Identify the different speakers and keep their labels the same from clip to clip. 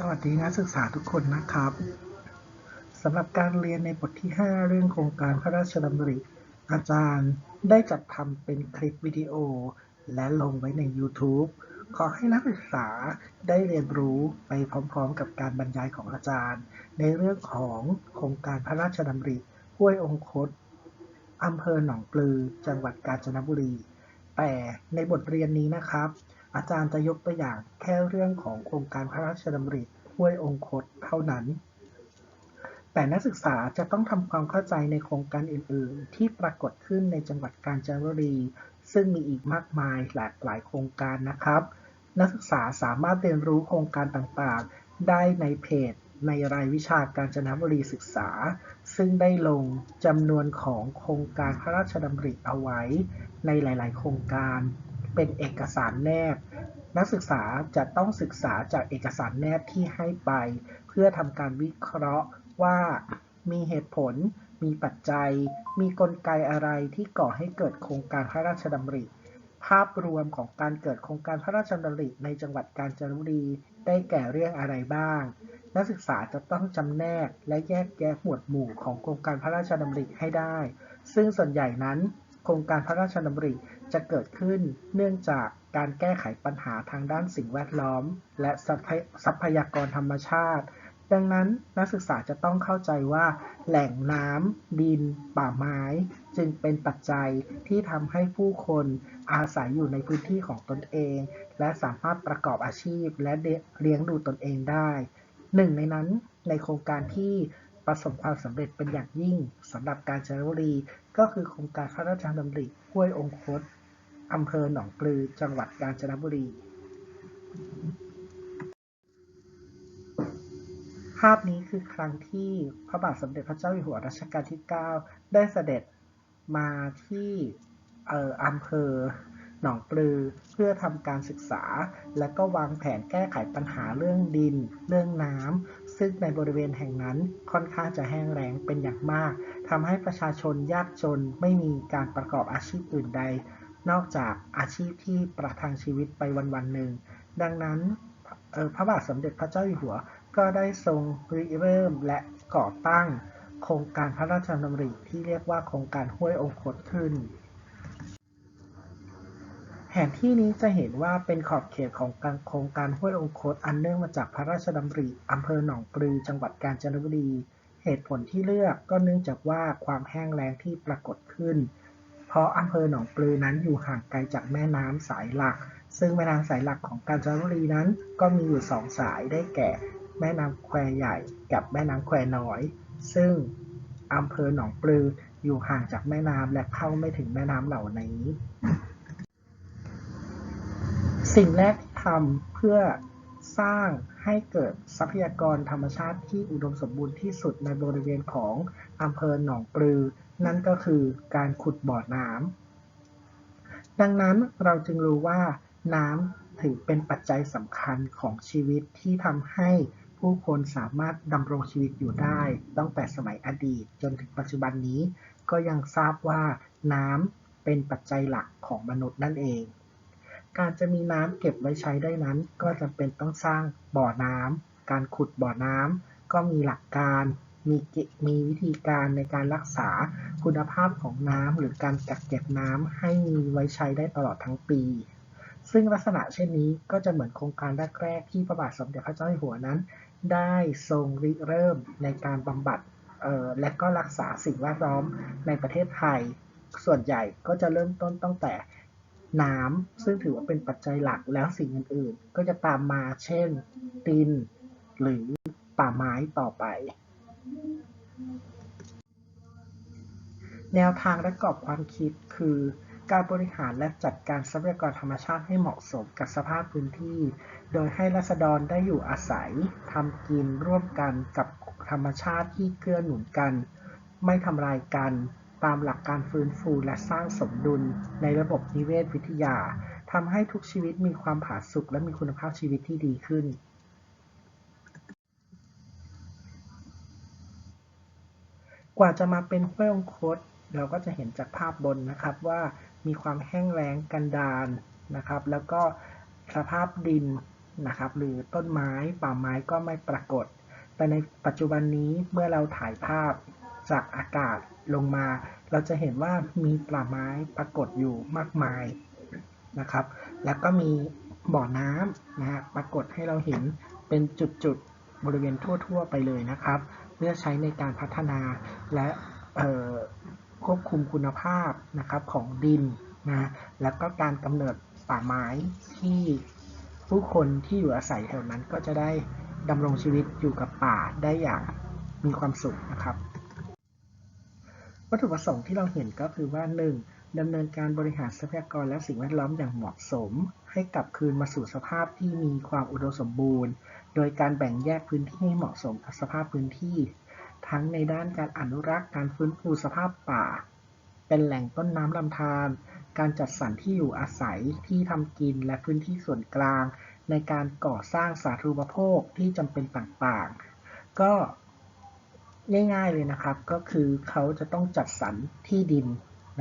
Speaker 1: สวัสดีนักศึกษาทุกคนนะครับสำหรับการเรียนในบทที่ 5 เรื่องโครงการพระราชดำริ อาจารย์ได้จัดทำเป็นคลิปวิดีโอ และลงไว้ใน YouTube ขอให้นักศึกษาได้เรียนรู้ไปพร้อมๆ กับการบรรยายของอาจารย์ ในเรื่องของโครงการพระราชดำริห้วยองคตอำเภอหนองปลือ จังหวัดกาญจนบุรี แต่ในบทเรียนนี้นะครับ อาจารย์จะยกตัวอย่างแค่เรื่องของโครงการพระราชดำริห้วยองคตเท่านั้น แต่นักศึกษาจะต้องทำความเข้าใจในโครงการอื่น ๆ ที่ปรากฏขึ้นในจังหวัดกาญจนบุรี ซึ่งมีอีกมากมายหลากหลายโครงการนะครับ นักศึกษาสามารถเรียนรู้โครงการต่าง ๆ ได้ในเพจในรายวิชาการจนบุรีศึกษา ซึ่งได้ลงจำนวนของโครงการพระราชดำริเอาไว้ในหลาย ๆ โครงการ เป็นเอกสารแนบ นักศึกษาจะต้องศึกษาจากเอกสารแนบที่ให้ไป เพื่อทำการวิเคราะห์ว่ามีเหตุผล มีปัจจัย มีกลไกอะไรที่ก่อให้เกิดโครงการพระราชดำริ ภาพรวมของการเกิดโครงการพระราชดำริในจังหวัดกาญจนบุรีได้แก่เรื่องอะไรบ้าง นักศึกษาจะต้องจำแนกและแยกแยะหมวดหมู่ของโครงการพระราชดำริให้ได้ ซึ่งส่วนใหญ่นั้น โครงการพระราชดำริ จะเกิดขึ้นเนื่องจากการแก้ไขปัญหาทางด้านสิ่งแวดล้อม และทรัพยากรธรรมชาติ ดังนั้นนักศึกษาจะต้องเข้าใจว่า แหล่งน้ำดิน ป่าไม้ จึงเป็นปัจจัยที่ทำให้ผู้คนอาศัยอยู่ในพื้นที่ของตนเอง และสามารถประกอบอาชีพและเลี้ยงดูตนเองได้ หนึ่งในนั้นในโครงการที่ประสบความสำเร็จเป็นอย่างยิ่งสำหรับการจนบุรี ก็คือโครงการพระราชดำริห้วยองคต อำเภอหนองปลือ จังหวัดกาญจนบุรี ภาพนี้คือครั้งที่พระบาทสมเด็จพระเจ้าอยู่หัวรัชกาลที่ 9 ได้เสด็จมาที่อำเภอหนองปลือเพื่อทำการศึกษา และก็วางแผนแก้ไขปัญหาเรื่องดิน เรื่องน้ำซึ่งในบริเวณแห่งนั้นค่อนข้างจะแห้งแล้งเป็นอย่างมากทำให้ประชาชนยากจนไม่มีการประกอบอาชีพอื่นใด นอกจากอาชีพที่ประทังชีวิตไปวันวันหนึ่ง ดังนั้นพระบาทสมเด็จพระเจ้าอยู่หัว ก็ได้ทรงริเริ่มและก่อตั้ง โครงการพระราชดำริที่เรียกว่าโครงการห้วยองคตขึ้น แผนที่นี้จะเห็นว่าเป็นขอบเขตของการโครงการห้วยองคตอันเนื่องมาจากพระราชดำริอำเภอหนองปลือจังหวัดกาญจนบุรี เหตุผลที่เลือกก็เนื่องจากว่าความแห้งแล้งที่ปรากฏขึ้น ราะอำเภอหนองปลือนั้นอยู่ห่างไกลจากแม่น้ำสายหลัก ซึ่งแม่น้ำสายหลักของกาญจนบุรีนั้น ก็มีอยู่สองสายได้แก่ แม่น้ำแควใหญ่กับแม่น้ำแควน้อย ซึ่งอำเภอหนองปลืออยู่ห่างจากแม่น้ำและเข้าไม่ถึงแม่น้ำเหล่านี้ สิ่งแรกที่ทำเพื่อสร้าง ให้เกิดทรัพยากรธรรมชาติที่อุดมสมบูรณ์ที่สุดในบริเวณของอำเภอหนองปลือ นั่นก็คือการขุดบ่อน้ำดังนั้นเราจึงรู้ว่าน้ำถือเป็นปัจจัยสำคัญของชีวิตที่ทำให้ผู้คนสามารถดำรงชีวิตอยู่ได้ ตั้งแต่สมัยอดีตจนถึงปัจจุบันนี้ ก็ยังทราบว่าน้ำเป็นปัจจัยหลักของมนุษย์นั่นเอง การจะมีน้ำเก็บไว้ใช้ได้นั้น ก็จำเป็นต้องสร้างบ่อน้ำการขุดบ่อน้ำก็มีหลักการมีมีวิธีการในการรักษาคุณภาพของน้ำหรือการกักเก็บน้ำให้มีไว้ใช้ได้ตลอดทั้งปี ซึ่งลักษณะเช่นนี้ก็จะเหมือนโครงการแรกๆที่พระบาทสมเด็จพระเจ้าอยู่หัวนั้น ได้ทรงริเริ่มในการบำบัดและก็รักษาสิ่งแวดล้อมในประเทศไทย ส่วนใหญ่ก็จะเริ่มต้นตั้งแต่ น้ำซึ่งถือว่าเป็นปัจจัยหลักแล้วสิ่งอื่นๆ ก็จะตามมาเช่น ดิน หรือป่าไม้ต่อไป แนวทางและกรอบความคิดคือการบริหารและจัดการทรัพยากรธรรมชาติให้เหมาะสมกับสภาพพื้นที่ โดยให้รัษฎรได้อยู่อาศัยทำกินร่วมกันกับธรรมชาติที่เกื้อหนุนกัน ไม่ทำลายกัน ตามหลักการฟื้นฟูและสร้างสมดุลในระบบนิเวศวิทยาทำให้ทุกชีวิตมีความผาสุกและมีคุณภาพชีวิตที่ดีขึ้นกว่าจะมาเป็นห้วยองคตเราก็จะเห็นจากภาพบนนะครับว่ามีความแห้งแล้งกันดารนะครับ แล้วก็สภาพดินนะครับ หรือต้นไม้ป่าไม้ก็ไม่ปรากฏ แต่ในปัจจุบันนี้เมื่อเราถ่ายภาพ จากอากาศลงมา เราจะเห็นว่ามีป่าไม้ปรากฏอยู่มากมายนะครับ แล้วก็มีบ่อน้ำนะฮะปรากฏให้เราเห็นเป็นจุดๆบริเวณทั่ว ๆ ไปเลยนะครับ เพื่อใช้ในการพัฒนาและควบคุมคุณภาพนะครับของดินนะแล้วก็การกำเนิดป่าไม้ที่ผู้คนที่อยู่อาศัยแถวนั้นก็จะได้ดำรงชีวิตอยู่กับป่าได้อย่างมีความสุขนะครับ วัตถุประสงค์ที่เราเห็นก็คือว่า 1. ดำเนินการบริหารทรัพยากรและสิ่งแวดล้อมอย่างเหมาะสม ให้กลับคืนมาสู่สภาพที่มีความอุดมสมบูรณ์ โดยการแบ่งแยกพื้นที่ให้เหมาะสมกับสภาพพื้นที่ ทั้งในด้านการอนุรักษ์การฟื้นฟูสภาพป่า เป็นแหล่งต้นน้ำลำธารการจัดสรรที่อยู่อาศัยที่ทำกินและพื้นที่ส่วนกลาง ในการก่อสร้างสาธารณูปโภคที่จำเป็นต่างๆ ก็ ง่ายๆเลยนะครับ ก็คือเขาจะต้องจัดสรรที่ดิน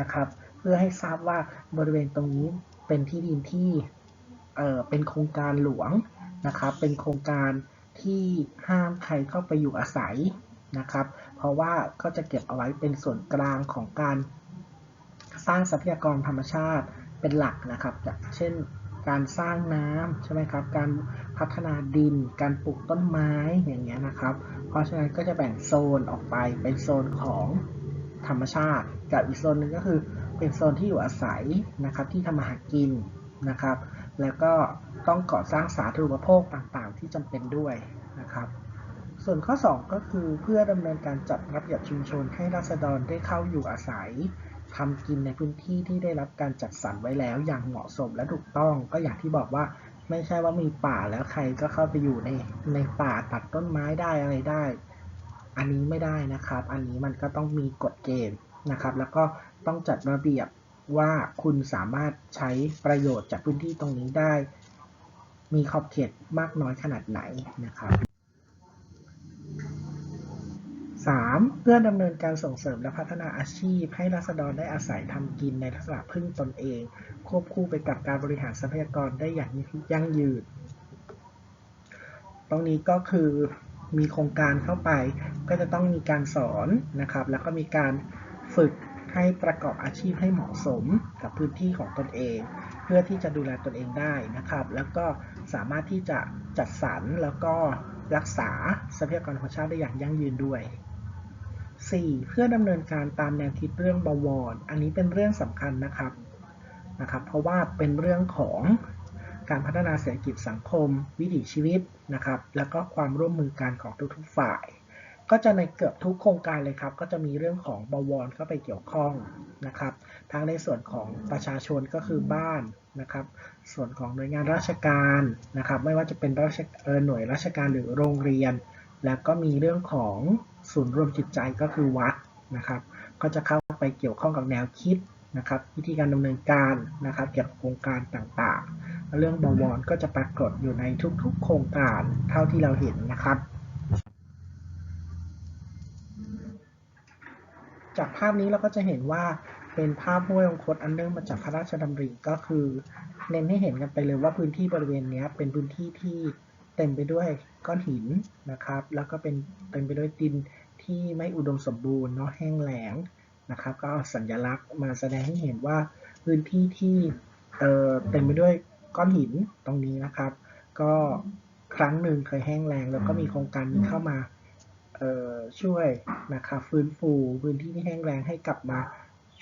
Speaker 1: นะครับ เพื่อให้ทราบว่าบริเวณตรงนี้เป็นที่ดินที่เอ่อเป็นโครงการหลวงนะครับ เป็นโครงการที่ห้ามใครเข้าไปอยู่อาศัยนะครับ เพราะว่าก็จะเก็บเอาไว้เป็นส่วนกลางของการสร้างทรัพยากรธรรมชาติเป็นหลักนะครับ เช่นการสร้างน้ำใช่ไหมครับ การพัฒนาดิน การปลูกต้นไม้อย่างเงี้ยนะครับ เพราะฉะนั้นก็จะแบ่งโซนออกไปเป็นโซนของธรรมชาติ กับอีกโซนหนึ่งก็คือเป็นโซนที่อยู่อาศัยนะครับที่ทำมาหากินนะครับ แล้วก็ต้องก่อสร้างสาธารณูปโภคต่างๆ ที่จำเป็นด้วยนะครับ ส่วนข้อ 2 ก็คือเพื่อดำเนินการจัดระเบียบชุมชนให้ราษฎรได้เข้าอยู่อาศัยทำกินในพื้นที่ที่ได้รับการจัดสรรไว้แล้วอย่างเหมาะสมและถูกต้องก็อย่างที่บอกว่า ไม่ใช่ว่ามีป่าแล้วใครก็เข้าไปอยู่ในในป่าตัดต้นไม้ได้อะไรได้ อันนี้ไม่ได้นะครับ อันนี้มันก็ต้องมีกฎเกณฑ์นะครับ แล้วก็ต้องจัดระเบียบว่าคุณสามารถใช้ประโยชน์จากพื้นที่ตรงนี้ได้ มีขอบเขตมากน้อยขนาดไหนนะครับ 3. เพื่อดำเนินการส่งเสริมและพัฒนาอาชีพ ให้ราษฎรได้อาศัยทำกินในลักษณะพึ่งตนเอง ควบคู่ไปกับการบริหารทรัพยากรได้อย่างยั่งยืน ตรงนี้ก็คือมีโครงการเข้าไป ก็จะต้องมีการสอนนะครับ แล้วก็มีการฝึกให้ประกอบอาชีพให้เหมาะสมกับพื้นที่ของตนเอง เพื่อที่จะดูแลตนเองได้นะครับ แล้วก็สามารถที่จะจัดสรรแล้วก็รักษาทรัพยากรธรรมชาติได้อย่างยั่งยืนด้วย 4. เพื่อดำเนินการตามแนวคิดเรื่องบวร อันนี้เป็นเรื่องสำคัญนะครับนะครับ เพราะว่าเป็นเรื่องของการพัฒนาเศรษฐกิจสังคม วิถีชีวิตนะครับ แล้วก็ความร่วมมือกันของทุกๆฝ่าย ก็จะในเกือบทุกโครงการเลยครับ ก็จะมีเรื่องของบวรเข้าไปเกี่ยวข้องนะครับทั้งในส่วนของประชาชนก็คือบ้านนะครับ ส่วนของหน่วยงานราชการนะครับ ไม่ว่าจะเป็นราชหน่วยราชการหรือโรงเรียน แล้วก็มีเรื่องของ ศูนย์รวมจิตใจก็คือวัดนะครับ ก็จะเข้าไปเกี่ยวข้องกับแนวคิดนะครับ วิธีการดำเนินการนะครับ เกี่ยวกับโครงการต่างๆ เรื่องบวรก็จะปรากฏอยู่ในทุกๆ โครงการเท่าที่เราเห็นนะครับ จากภาพนี้เราก็จะเห็นว่าเป็นภาพห้วยองคตอันเนื่องมาจากพระราชดำริก็คือ เน้นให้เห็นกันไปเลยว่าพื้นที่บริเวณนี้เป็นพื้นที่ที่เต็มไปด้วยก้อนหินนะครับ แล้วก็เป็นเต็มไปด้วยดิน ที่ไม่อุดมสมบูรณ์เนาะแห้งแล้งนะครับ ก็สัญลักษณ์มาแสดงให้เห็นว่าพื้นที่ที่เต็มไปด้วยก้อนหินตรงนี้นะครับ ก็ครั้งหนึ่งเคยแห้งแล้งแล้วก็มีโครงการนี้เข้ามาช่วยนะครับฟื้นฟูพื้นที่ที่แห้งแล้งให้กลับมา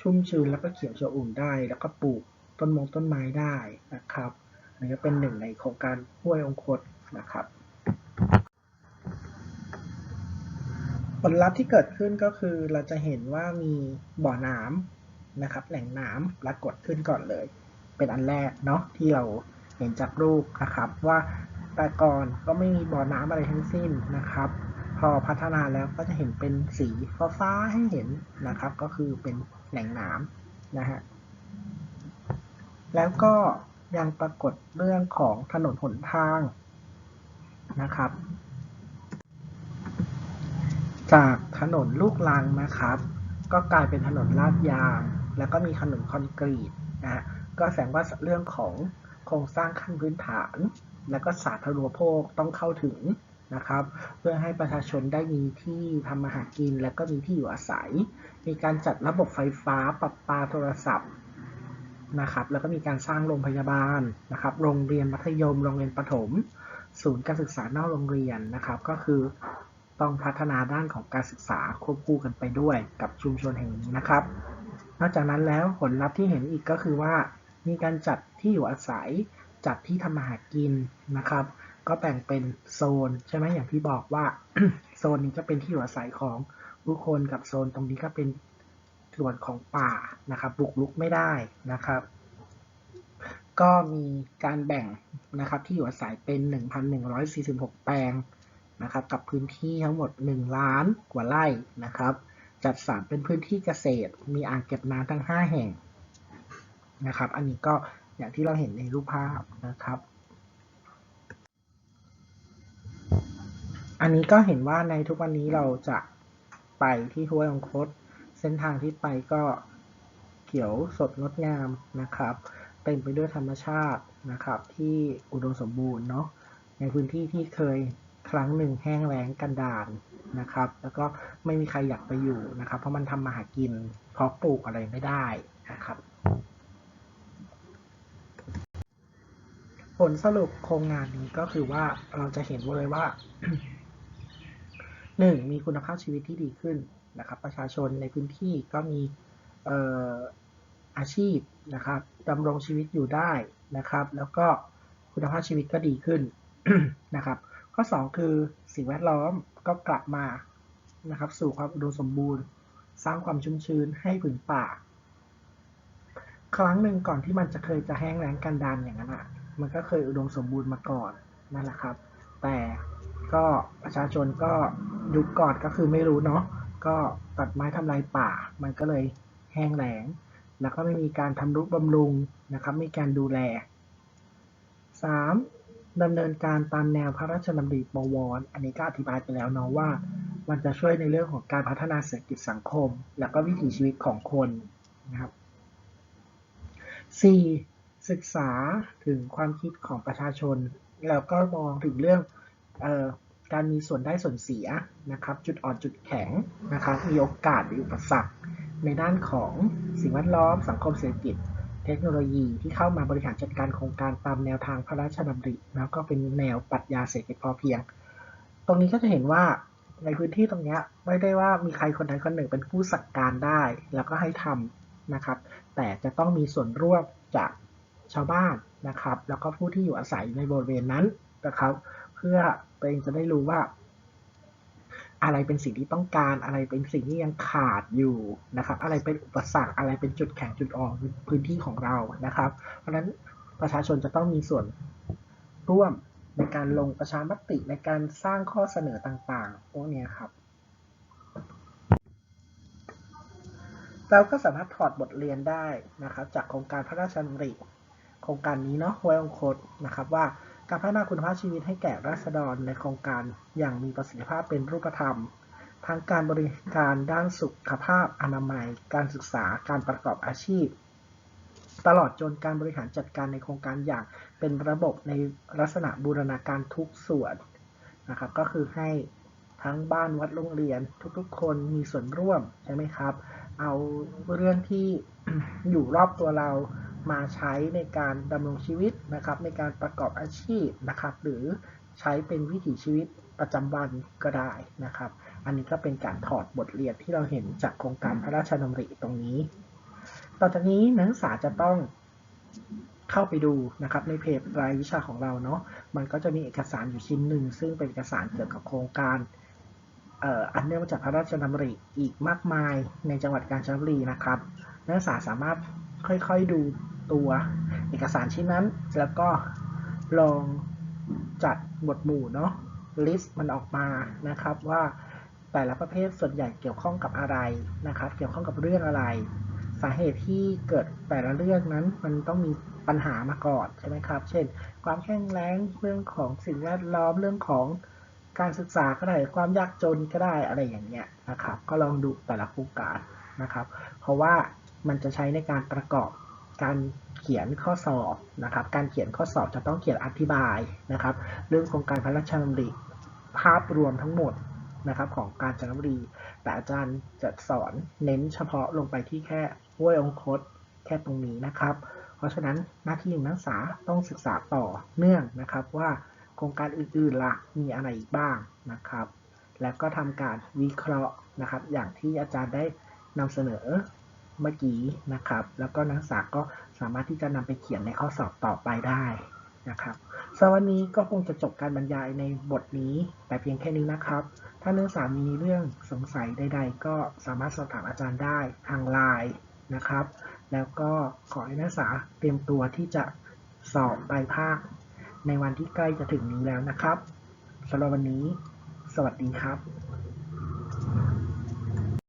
Speaker 1: ชุ่มชื้นแล้วก็เขียวชอุ่มได้ แล้วก็ปลูกต้นมงต้นไม้ได้นะครับอันนี้ก็เป็นหนึ่งในโครงการห้วยองคตนะครับ ผลลัพธ์ที่เกิดขึ้นก็คือเราจะเห็นว่ามีบ่อน้ำนะครับ แหล่งน้ำปรากฏขึ้นก่อนเลย เป็นอันแรกเนาะที่เราเห็นจากรูปนะครับ ว่าแต่ก่อนก็ไม่มีบ่อน้ำอะไรทั้งสิ้นนะครับ พอพัฒนาแล้วก็จะเห็นเป็นสีฟ้าให้เห็นนะครับ ก็คือเป็นแหล่งน้ำนะฮะแล้วก็ยังปรากฏเรื่องของถนนหนทางนะครับ จากถนนลูกรังนะครับ ก็กลายเป็นถนนลาดยาง แล้วก็มีถนนคอนกรีตนะฮะก็แสดงว่าเรื่องของโครงสร้างขั้นพื้นฐาน และก็สาธารณูปโภคต้องเข้าถึงนะครับ เพื่อให้ประชาชนได้มีที่ทำมาหากิน และก็มีที่อยู่อาศัย มีการจัดระบบไฟฟ้าประปาโทรศัพท์นะครับ แล้วก็มีการสร้างโรงพยาบาลนะครับ โรงเรียนมัธยม โรงเรียนประถม ศูนย์การศึกษานอกโรงเรียนนะครับ ก็คือ ต้องพัฒนาด้านของการศึกษาควบคู่กันไปด้วยกับชุมชนแห่งนี้นะครับ นอกจากนั้นแล้วผลลัพธ์ที่เห็นอีกก็คือว่า มีการจัดที่อยู่อาศัย จัดที่ทำมาหากินนะครับ ก็แบ่งเป็นโซนใช่ไหมอย่างที่บอกว่าโซนนี้ก็เป็นที่อยู่อาศัยของผู้คนกับโซนตรงนี้ก็เป็นส่วนของป่านะครับบุกรุกไม่ได้นะครับ ก็มีการแบ่งนะครับที่อยู่อาศัยเป็น 1,146 แปลง นะครับกับพื้นที่ทั้งหมด 1 ล้านกว่าไร่นะครับ จัดสรรเป็นพื้นที่เกษตร มีอ่างเก็บน้ำทั้ง 5 แห่งนะครับ อันนี้ก็อย่างที่เราเห็นในรูปภาพนะครับ อันนี้ก็เห็นว่าในทุกวันนี้เราจะไปที่ห้วยองคต เส้นทางที่ไปก็เขียวสดงดงามนะครับ เต็มไปด้วยธรรมชาตินะครับ ที่อุดมสมบูรณ์เนาะในพื้นที่ที่เคย ครั้งหนึ่งแห้งแล้งกันดารนะครับ แล้วก็ไม่มีใครอยากไปอยู่นะครับ เพราะมันทำมาหากินเพราะปลูกอะไรไม่ได้นะครับ ผลสรุปโครงงานนี้ก็คือว่าเราจะเห็นเลยว่าหนึ่งมีคุณภาพชีวิตที่ดีขึ้นนะครับ ประชาชนในพื้นที่ก็มีอออาชีพนะครับดำรงชีวิตอยู่ได้นะครับ แล้วก็คุณภาพชีวิตก็ดีขึ้นนะครับ ข้อ 2 คือสิ่งแวดล้อมก็กลับมานะครับสู่ความอุดมสมบูรณ์ สร้างความชุ่มชื้นให้ผืนป่า ครั้งหนึ่งก่อนที่มันจะเคยจะแห้งแล้งกันดารอย่างนั้นอะมันก็เคยอุดมสมบูรณ์มาก่อนนั่นแหละครับ แต่ก็ประชาชนก็ยุคก่อนก็คือไม่รู้เนาะก็ตัดไม้ทำลายป่า มันก็เลยแห้งแล้งแล้วก็ไม่มีการทำรุบำรุงนะครับไม่มีการดูแล 3. ดำเนินการตามแนวพระราชดำริบวร อันนี้ก็อธิบายไปแล้วเนาะว่า มันจะช่วยในเรื่องของการพัฒนาเศรษฐกิจสังคม แล้วก็วิถีชีวิตของคนนะครับ 4. ศึกษาถึงความคิดของประชาชน แล้วก็มองถึงเรื่องออการมีส่วนได้ส่วนเสียนะครับ จุดอ่อนจุดแข็งนะครับ มีโอกาสหรืออุปสรรคในด้านของสิ่งแวดล้อมสังคมเศรษฐกิจ เทคโนโลยีที่เข้ามาบริหารจัดการโครงการตามแนวทางพระราชดำริ แล้วก็เป็นแนวปรัชญาเศรษฐกิจพอเพียง ตรงนี้ก็จะเห็นว่าในพื้นที่ตรงนี้ไม่ได้ว่ามีใครคนใดคนหนึ่งเป็นผู้สั่งการได้ แล้วก็ให้ทำนะครับ แต่จะต้องมีส่วนร่วมจากชาวบ้านนะครับ แล้วก็ผู้ที่อยู่อาศัยในบริเวณนั้นนะครับ เพื่อตัวเองจะได้รู้ว่า อะไรเป็นสิ่งที่ต้องการ อะไรเป็นสิ่งที่ยังขาดอยู่นะครับ อะไรเป็นอุปสรรคอะไรเป็นจุดแข็งจุดอ่อนพื้นที่ของเรานะครับ เพราะฉะนั้นประชาชนจะต้องมีส่วนร่วมในการลงประชามติในการสร้างข้อเสนอต่างๆพวกนี้ครับ เราก็สามารถถอดบทเรียนได้นะครับ จากโครงการพระราชดำริโครงการนี้เนาะไว้องคตนะครับว่า การพัฒนาคุณภาพชีวิตให้แก่ราษฎรในโครงการอย่างมีประสิทธิภาพเป็นรูปธรรม ทั้งการบริการด้านสุขภาพอนามัย การศึกษาการประกอบอาชีพ ตลอดจนการบริหารจัดการในโครงการอย่างเป็นระบบในลักษณะบูรณาการทุกส่วนนะครับ ก็คือให้ทั้งบ้านวัดโรงเรียนทุกๆ คนมีส่วนร่วมใช่ไหมครับ เอาเรื่องที่อยู่รอบตัวเรา มาใช้ในการดำรงชีวิตนะครับ ในการประกอบอาชีพนะครับ หรือใช้เป็นวิถีชีวิตประจำวันก็ได้นะครับ อันนี้ก็เป็นการถอดบทเรียนที่เราเห็นจากโครงการพระราชดำริตรงนี้ ต่อจากนี้นักศึกษาจะต้องเข้าไปดูนะครับในเพจรายวิชาของเราเนาะ มันก็จะมีเอกสารอยู่ชิ้นหนึ่ง ซึ่งเป็นเอกสารเกี่ยวกับโครงการอันเนื่องมาจากพระราชดำริอีกมากมายในจังหวัดกาญจนบุรีนะครับ นักศึกษาสามารถค่อยๆดู ตัวเอกสารชิ้นนั้น แล้วก็ลองจัดหมวดหมู่เนาะ list มันออกมานะครับว่าแต่ละประเภทส่วนใหญ่เกี่ยวข้องกับอะไรนะครับ เกี่ยวข้องกับเรื่องอะไร สาเหตุที่เกิดแต่ละเรื่องนั้นมันต้องมีปัญหามาก่อนใช่ไหมครับ เช่น ความแห้งแล้งเรื่องของสิ่งแวดล้อมเรื่องของการศึกษาก็ได้ความยากจนก็ได้อะไรอย่างเงี้ยนะครับ ก็ลองดูแต่ละโครงการนะครับ เพราะว่ามันจะใช้ในการประกอบ การเขียนข้อสอบนะครับ การเขียนข้อสอบจะต้องเขียนอธิบายนะครับ เรื่องโครงการพระราชดำริภาพรวมทั้งหมดนะครับของการจันทบุรี แต่อาจารย์จะสอนเน้นเฉพาะลงไปที่แค่ห้วยองคตแค่ตรงนี้นะครับ เพราะฉะนั้นหน้าที่ของนักศึกษาต้องศึกษาต่อเนื่องนะครับว่าโครงการอื่นๆล่ะมีอะไรอีกบ้างนะครับ แล้วก็ทำการวิเคราะห์นะครับ อย่างที่อาจารย์ได้นำเสนอ เมื่อกี้นะครับ แล้วก็นักศึกษาก็สามารถที่จะนำไปเขียนในข้อสอบต่อไปได้นะครับสำหรับวันนี้ก็คงจะจบการบรรยายในบทนี้ แต่เพียงแค่นี้นะครับ ถ้านักศึกษามีเรื่องสงสัยใด ๆ ก็สามารถสอบถามอาจารย์ได้ทางไลน์นะครับ แล้วก็ขอให้นักศึกษาเตรียมตัวที่จะสอบปลายภาค ในวันที่ใกล้จะถึงนี้แล้วนะครับสำหรับวันนี้ สวัสดีครับ